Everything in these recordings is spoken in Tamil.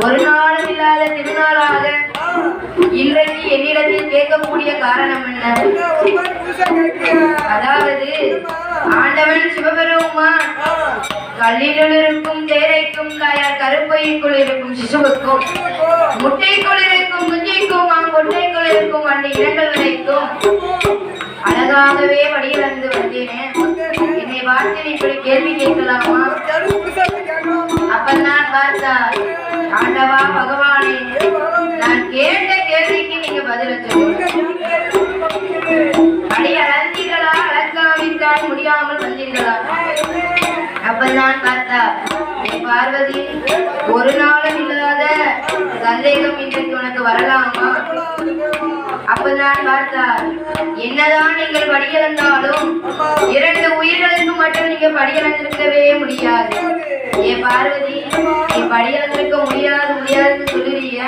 ஒரு நாளும் இல்லாத திருநாளாக இன்றைக்கு என்னிடத்தில் கேட்கக்கூடிய காரணம் என்ன? அதாவது ஆண்டவன் சிவபெருமா கல்லினுள் இருக்கும் தேரைக்கும் க- கருப்பைக்குள் இருக்கும் சிசுவுக்கும் முட்டைக்குள் இருக்கும் குஞ்சிக்கும் கொட்டைக்குள் இருக்கும் அந்த இடங்கள் வரைக்கும் அழகாகவே வடிவந்து வந்தேனே. என்னை பார்த்து இப்படி கேள்வி கேட்கலாமா? அப்ப நான் பார்த்தா ஆண்டவா பகவானே நான் கேட்ட கேள்விக்கு நீங்க பதில அடி அழந்தீர்களா? அளக்காவிட்டால் முடியாமல் வந்தீர்களா? அப்ப நான் பார்த்தா என் பார்வதி ஒரு நாளும் இல்லாத சந்தேகம் இன்றைக்கு உனக்கு வரலாமா? அப்பதான் பார்த்தார். பார்த்தா என்னதான் நீங்கள் படியிழந்தாலும் இரண்டு உயிர்களுக்கு மட்டும் நீங்க படியிழந்திருக்கவே முடியாது. ஏ பார்வதி நீ படியிழந்திருக்க முடியாது முடியாதுன்னு சொல்லுறீங்க.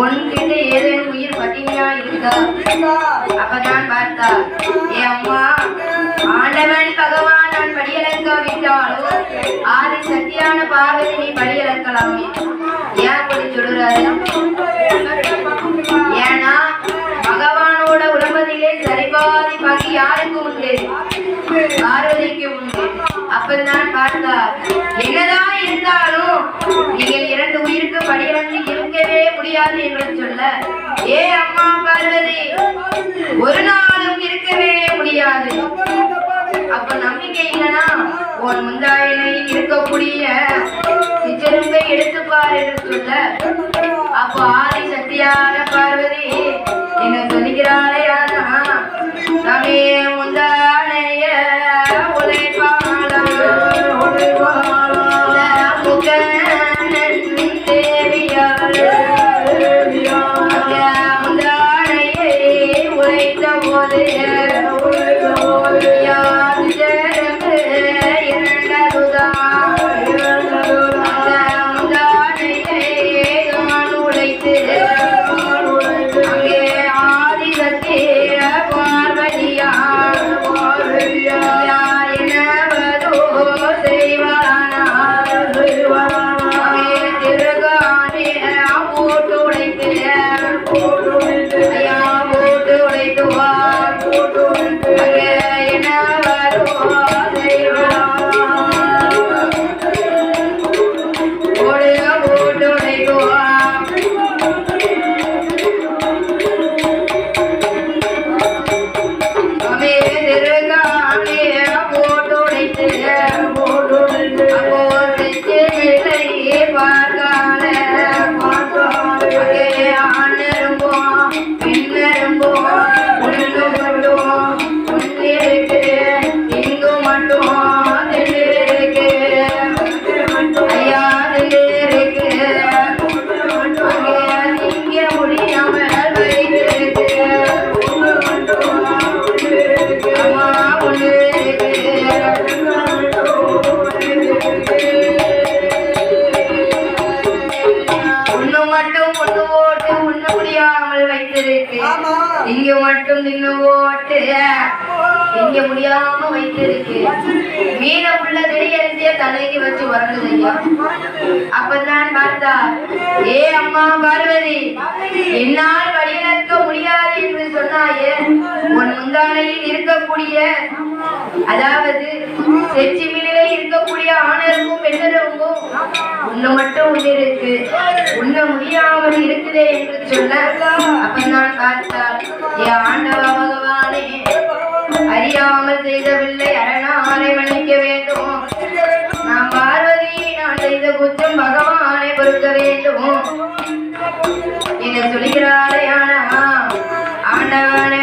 உன்கிட்ட ஏதேனும் உயிர் பட்டினியா இருக்கா? அப்பதான் பார்த்தா ஏ அம்மா ஆண்டவன் பகவான் நான் படியலக்காவிட்டாலும் ஆதி சக்தியான பார்வதி நீ படியலக்கலாமே ஏன் அப்படி சொல்லுறாரு ஏன்னா பகவானோட உடம்பதிலே சரிபாதி பகி யாருக்கு உண்டு பார்வதிக்கு உண்டு. அப்பதான் பார்த்தா என்னதான் இருந்தாலும் நீங்கள் இரண்டு உயிருக்கு படியிறந்து இருக்கவே முடியாது என்று சொல்ல ஏ அம்மா பார்வதி ஒரு நாளும் இருக்கவே முடியாது. அப்ப நம்பிக்கை என்னன்னா உன் முந்தாயிலையில் இருக்கக்கூடிய சிச்சரும்பை எடுத்துப்பார் என்று சொல்ல அப்போ ஆதி சக்தியான பார்வதி என்ன சொல்லுகிறாளே ஆனா நாமே முந்தா வைத்திருக்கு இங்க மட்டும் தின்னு ஓட்டு இங்க முடியாம வைத்திருக்கு. மீன உள்ள தெரியறிஞ்சிய தலைக்கு வச்சு உறங்குது ஐயா அப்பதான் பார்த்தா ஏ அம்மா பார்வதி என்னால் வழிநடக்க முடியாது என்று சொன்னாயே. உன் முந்தானையில் இருக்கக்கூடிய அதாவது செச்சி இருக்கக்கூடிய ஆணருக்கும் பெண்ணருக்கும் உன்னை மட்டும் உண்டு இருக்கு உன்னை முடியாமல் இருக்குதே என்று சொல்ல அப்ப நான் பார்த்தால் ஏ ஆண்டவ பகவானே அறியாமல் செய்தவில்லை அரணாரை மன்னிக்க வேண்டும். நான் பார்வதி நான் செய்த குற்றம் பகவானை பொறுக்க வேண்டும்? என்ன சொல்கிறாரே ஆனா ஆண்டவனே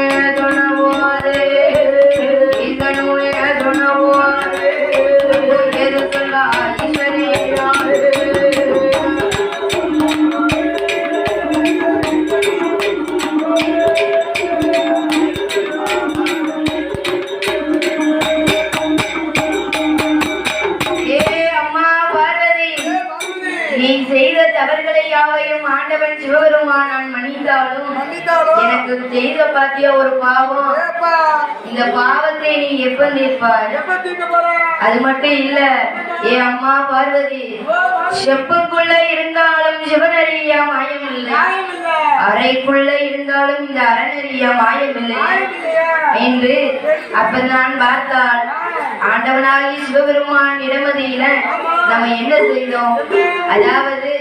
எனக்கு செய்த பாத்திய ஒரு பாவம். இந்த பாவத்தை நீ எப்ப நிற்பாய் அது மட்டும் இல்ல ஏ அம்மா பார்வதி செப்புக்குள்ள இருந்தாலும் சிவனறியா மாயம் இல்லை அறைக்குள்ள இருந்தாலும் இந்த அறநறியா மாயம் இல்லை என்று அப்ப நான் பார்த்தால் ஆண்டவனாகி சிவபெருமான் இடமதியில நம்ம என்ன செய்தோம்? அதாவது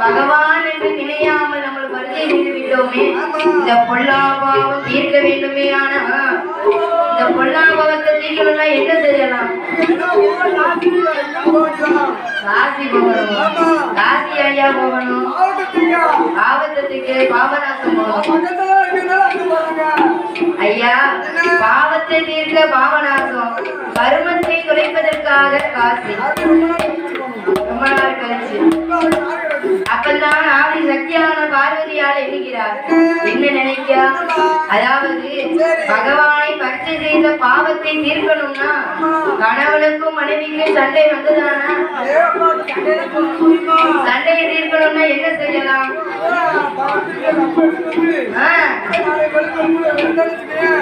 பகவான் என்று நினையாமல் நம்ம வருகை செய்து விட்டோமே இந்த பொல்லாபாவம் தீர்க்க வேண்டுமே ஆனா இந்த பொல்லாபாவத்தை தீர்க்கணும்னா என்ன செய்யலாம்? காசி போகணும். காசி ஐயா போகணும். பாவத்துக்கு பாவநாசம் போகணும். ஐயா பாவத்தை தீர்க்க பாவநாசம் பருமத்தை குறைப்பதற்காக காசி. ரொம்ப நாள் கழிச்சு. அப்பந்தான் ஆதி சக்தியான பார்வதியால் எண்ணுகிறார் என்ன நினைக்கா அதாவது பகவானை பரிசு செய்த பாவத்தை தீர்க்கணும்னா கணவனுக்கும் மனைவிக்கும் சண்டை வந்ததானா? சண்டையை தீர்க்கணும்னா என்ன செய்யலாம்?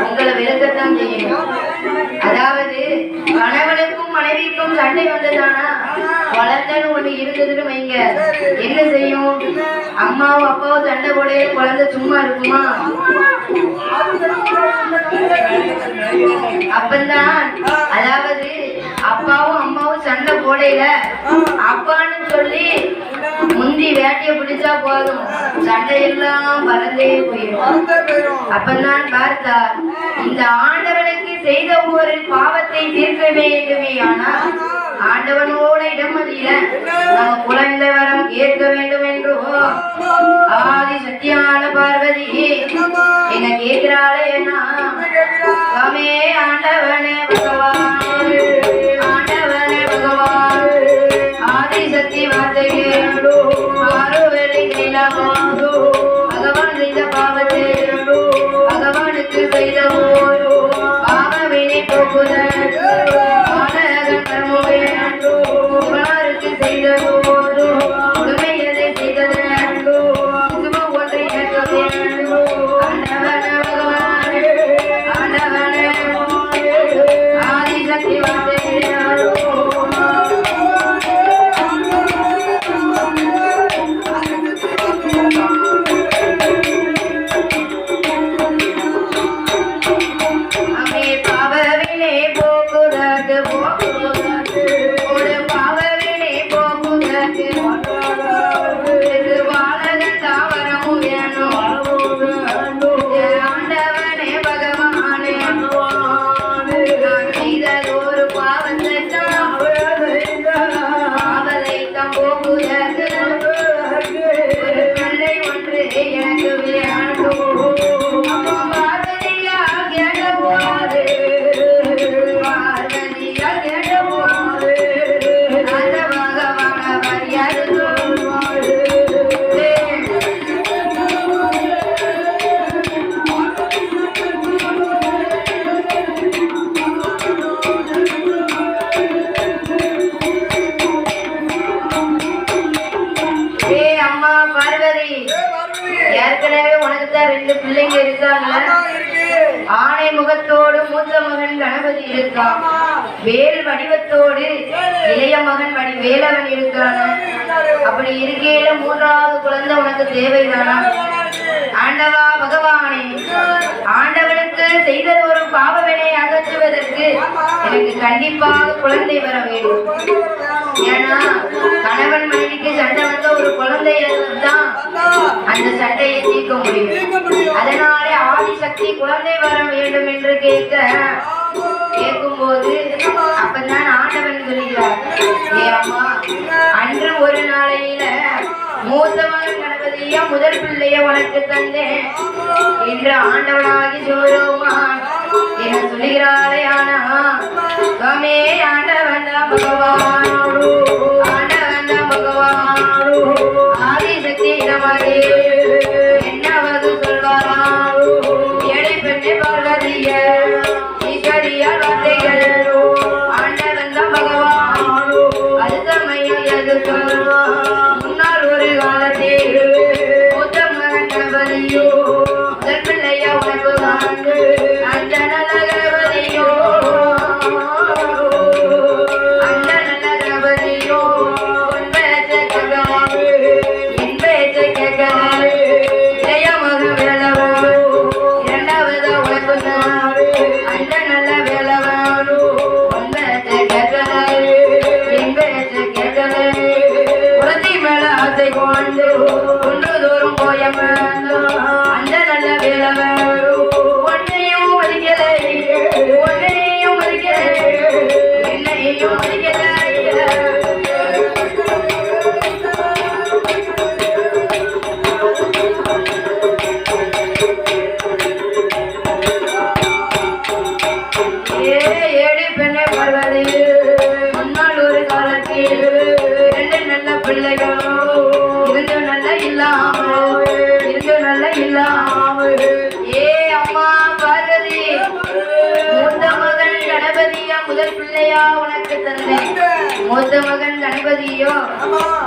உங்களை விளக்கத்தான் செய்யணும். அதாவது கணவனுக்கும் மனைவிக்கும் சண்டை வந்ததானா? வளர்ந்தன்னு ஒண்ணு இருந்ததுன்னு வைங்க. என்ன செய்யும்? அம்மாவும் அப்பாவும் சண்டை போட குழந்தை சும்மா இருக்குமா? அப்பந்தான் அதாவது அப்பாவும் அம்மாவும் சண்டை போடையில அப்பான்னு சொல்லி முந்தி வேட்டைய பிடிச்சா போதும். சண்டையெல்லாம் பறந்தே போயிடும். அப்பந்தான் பார்த்தார் இந்த ஆண்டவனுக்கு செய்த ஒரு பாவத்தை தீர்க்க வேண்டுமே ஆனால் ஆண்டவனோட இடமதியில நம்ம குழந்தை வரம் கேட்க வேண்டும் என்றோ ஆதி சத்தியான பார்வதி. என்ன கேட்கிறாளே என்ன ஆண்டவனே பகவான். இருக்கான். வேல் வடிவத்தோடு இளைய மகன் வடி வேலவன் இருக்கான. அப்படி இருக்கையில மூன்றாவது குழந்தை உனக்கு தேவைதானா? ஆண்டவா பகவானே. ஆண்டவனுக்கு செய்தது ஒரு பாவவினை அகற்றுவதற்கு எனக்கு கண்டிப்பாக குழந்தை வர வேண்டும். ஏன்னா கணவன் மனைவிக்கு சண்டை வந்த ஒரு குழந்தை தான் அந்த சண்டையை தீர்க்க முடியும். அதனாலே ஆதிசக்தி குழந்தை வர வேண்டும் என்று கேட்க கேட்கும்போது அப்பதான் ஆண்டவன் சொல்கிறார் ஏ அம்மா அன்று ஒரு நாளையில மூத்தவன் மகன் கணபதியா முதல் பிள்ளைய உனக்கு தந்தேன். என்று ஆண்டவனாகி சொல்லுமா என சொல்லுகிறாரே ஆனா சுவாமே ஆண்டவன் தான் பகவானோடு. முன்னால்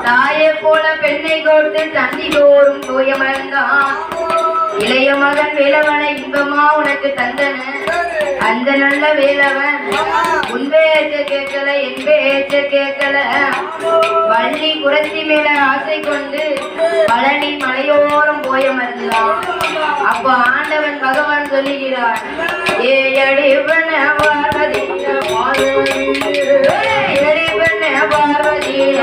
தாயை போல பெண்ணை கொடுத்து தந்தி தோறும் தூயமர்ந்தான் இளைய மகன் வேலவனை இன்பமா உனக்கு தந்தன. அந்த நல்ல வேலவன் உன் பேச்ச கேட்கல என் பேச்ச கேட்கல. வள்ளி குரத்தி மேல ஆசை கொண்டு பழனி மலையோரம் போய மறந்தான் அப்போ ஆண்டவன் பகவான் சொல்லுகிறார் ஏ அடிவன பார்வதிய எடிவன பார்வதிய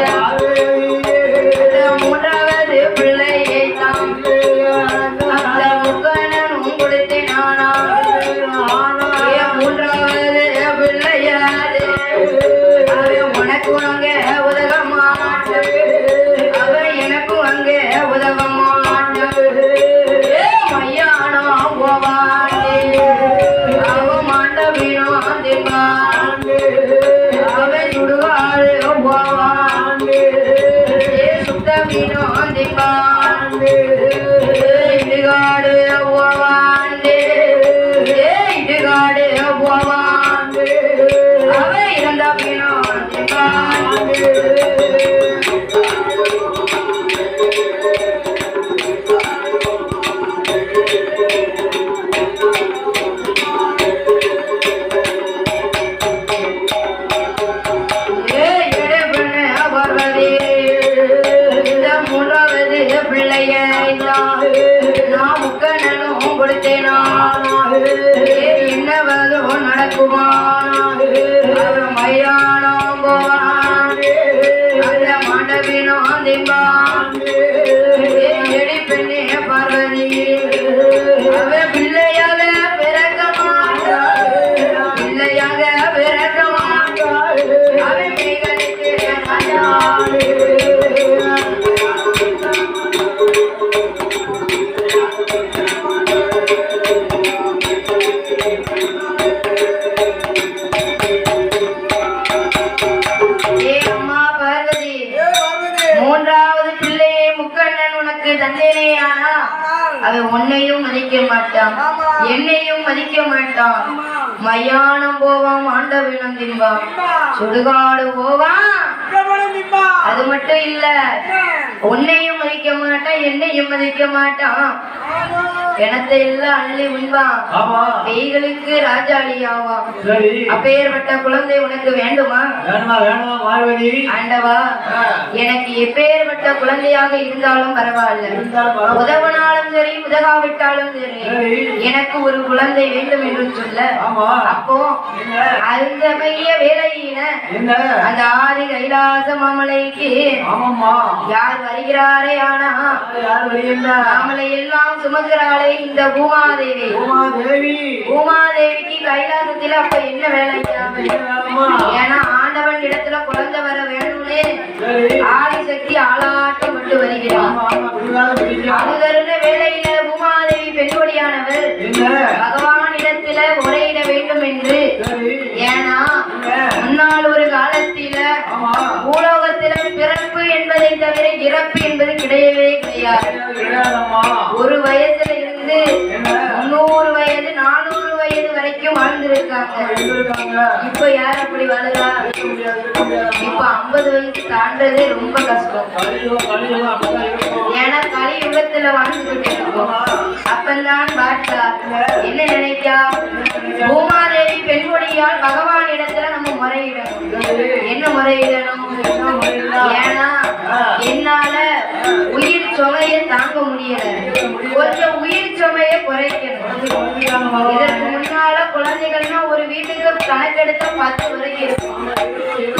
முக்கணனும் கொடுத்தேனா ஏ என்னவதோ நடக்குமா அவன் அந்த மண்டபினோ திம்பான் முக்கண்ணன் உனக்கு தந்தேனே ஆனா அவன் உன்னையும் மதிக்க மாட்டான். என்னையும் மதிக்க மாட்டான். மயானம் போவான் ஆண்டவனம் திம்பான் சுடுகாடு போவான். அது மட்டும் இல்ல உன்னையும் மதிக்க மாட்டான் என்னையும் மதிக்க மாட்டான். கிணத்தை எல்லாம் அள்ளி உண்பான். ஆமா. பேய்களுக்கு ராஜாளி ஆவான். சரி. அப்பேற்பட்ட குழந்தை உனக்கு வேண்டுமா? ஆண்டவா எனக்கு எப்பேற்பட்ட குழந்தையாக இருந்தாலும் பரவாயில்ல. உதவனாலும் சரி உதவாவிட்டாலும் சரி சரி. எனக்கு ஒரு குழந்தை வேண்டும் என்று சொல்ல. ஆமா. அப்போ அந்த மைய வேலையில என்ன? அந்த ஆதி கைலாச மாமலைக்கு ஆமாம்மா. யார் வருகிறாரே ஆனா யார் வருகின்ற மாமலை எல்லாம் சுமக்கிறாளே இந்த பூமாதேவி. உமா தேவி பூமாதேவிக்கு கைலாசத்துல அப்ப என்ன வேணுமா ஏன்னா ஆண்டவன் இடத்துல குழந்தை வர வேணும்னு சரி. ஆதி சக்தி ஆளாட்டம் கொண்டு வருகிறான் அது தருண வேலையில பூமாதேவி பெண்கொடியானவர் பகவான் இடத்துல முறையிட வேண்டும் என்று என்பதை தவிர இறப்பு என்பது கிடையவே கிடையாது. ஒரு வயசுல இருந்து என்ன? முன்னூறு வயது நானூறு வயது வரைக்கும் வாழ்ந்திருக்காங்க. இப்ப யார் அப்படி முடியாதம்மா இப்ப ஐம்பது வயசு தாண்டதே ரொம்ப கஷ்டம். ஏன்னா கலியுகத்துல வாழ்ந்துகிட்டு இருக்கோம் அப்பந்தான் பார்த்தா என்ன? நினைக்கா பூமாதேவி பெண்கொடியால் பகவான் இடத்துல நம்ம முறையிடணும். என்ன முறையிடணும்? ஏன்னா என்னால உயிர் சுமைய தாங்க முடியல. கொஞ்சம் உயிர் சுமையை குறைக்கணும். இதற்கு முன்னால குழந்தைகள்னா ஒரு வீட்டுக்கு கணக்கெடுத்த பத்து வரைக்கும் இருக்கும்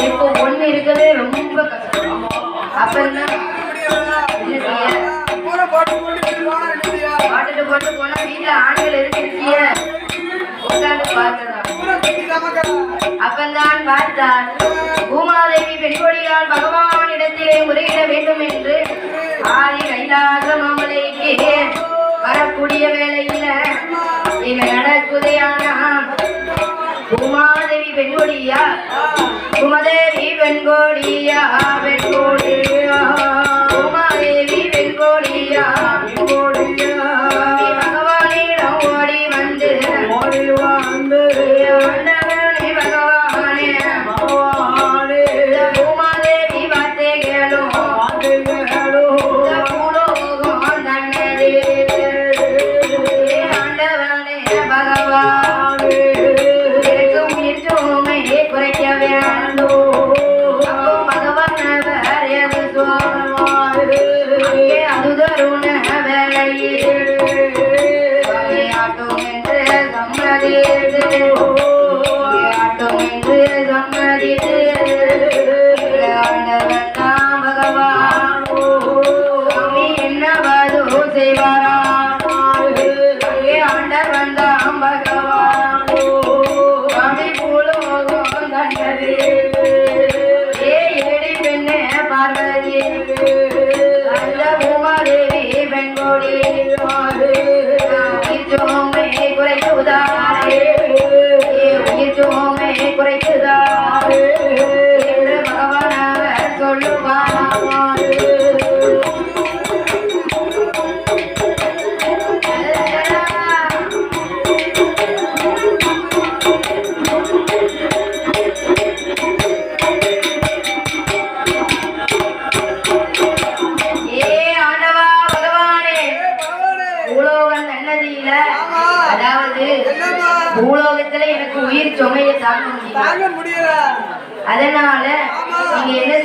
இப்போ ஒண்ணு இருக்கிறதே ரொம்ப கஷ்டம். அப்பந்தான் பாட்டுட்டு போட்டு போனா வீட்டுல ஆண்கள் இருக்கிய? உட்காந்து பார்க்கலாம் அப்பந்தான் பார்த்தார் பூமாதேவி பெண்கொடியால் பகவான் இடத்திலே முறையிட வேண்டும் என்று ஆதி கைலாச மாமலைக்கு வரக்கூடிய வேளையில இவை நடக்குதையானா பூமாதேவி பெண்கொடியா? பூமாதேவி பெண்கொடியா? பெண்கொடியா?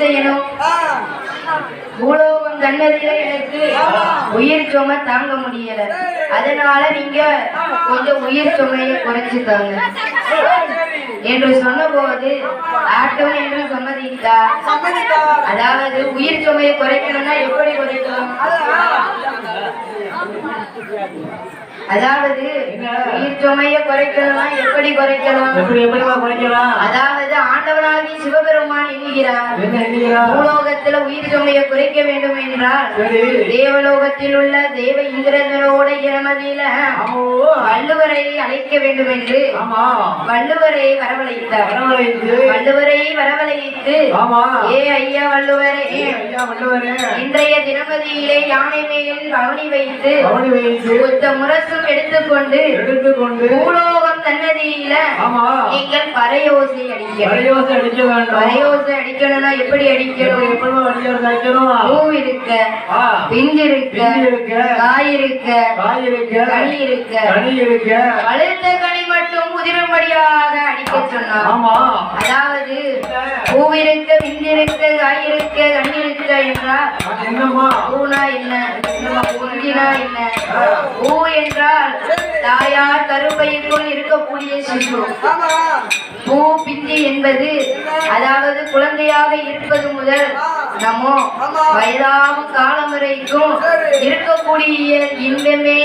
செய்யணும். பூலோகம் தன்னதில எனக்கு உயிர் சுமை தாங்க முடியல. அதனால நீங்க கொஞ்சம் உயிர் சுமையை குறைச்சுக்காங்க என்று சொன்னபோது ஆட்டம் என்று சம்மதித்தா? அதாவது உயிர் சுமையை குறைக்கணும்னா எப்படி குறைக்கலாம்? அதாவது உயிர் சுமையை குறைக்கணும்னா எப்படி குறைக்கலாம் எப்படி எப்படிமா குறைக்கலாம்? அதாவது ஆண்டவனாகி சிவபெருமான் என்கிறார் என்ன எண்ணுகிறா பூலோகத்துல உயிர் சுமையை குறைக்க வேண்டும் என்றால் தேவலோகத்தில் உள்ள தேவ இந்திரனோட இரமதியில ஆமோ. வள்ளுவரை அழைக்க வேண்டும் என்று ஆமா. வள்ளுவரை வரவழைத்தார். வரவழைத்து. வள்ளுவரை வரவழைத்து ஏ ஐயா வள்ளுவரே இன்றைய தினமதியிலே யானை மேல் பவனி வைத்து முரசு மட்டும் எடுத்துக்கொண்டு எடுத்துக்கொண்டு பூலோகம் தன்னதியில ஆமா. நீங்கள் பறையோசை அடிக்கணும். பரியோசை அடிக்க வேண்டும். பறையோசை அடிக்கணும்னா எப்படி எப்படி அடிக்கணும் அடிக்கிறது அடிக்கணும் பூ இருக்க பிஞ்சு இருக்க பிஞ்சு இருக்க காய் இருக்க காய் இருக்க கனி இருக்க. கனி இருக்க. பழுத்த கனி மட்டும் உதிரும்படியாக அடிக்க சொன்னார். ஆமா. அதாவது பூவிருக்க பிஞ்சிருக்க காய் இருக்க கனி இருக்க என்றால் அது என்னம்மா? பூனா என்ன? பூஞ்சினா என்ன? பூ என்றால் தாயார் கருப்பைக்குள் இருக்கக்கூடிய சிசு பூ பிஞ்சு என்பது அதாவது குழந்தையாக இருப்பது முதல் நம்மோ வயதாகும் காலம் வரைக்கும் இருக்கக்கூடிய இன்பமே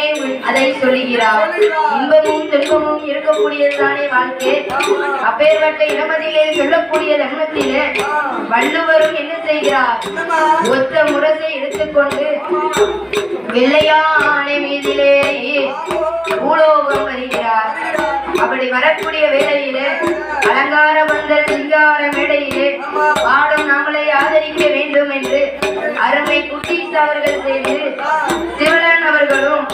அதை சொல்லுகிறார். இன்பமும் துன்பமும் இருக்கக்கூடியதுதானே வாழ்க்கை. அப்பேற்பட்ட இடமதிலே சொல்லக்கூடிய தர்மத்திலே வள்ளுவரும் என்ன செய்கிறார்? ஒத்த முரசை எடுத்துக்கொண்டு வெள்ளையானை மீதிலே பூலோகம் வருகிறார். அப்படி வரக்கூடிய வேளையிலே அலங்கார பந்தல் சிங்கார மேடையிலே நம்மளை ஆதரிக்க வேண்டும் என்று அருமை குட்டீஸ் அவர்கள் செய்து சிவனன் அவர்களும்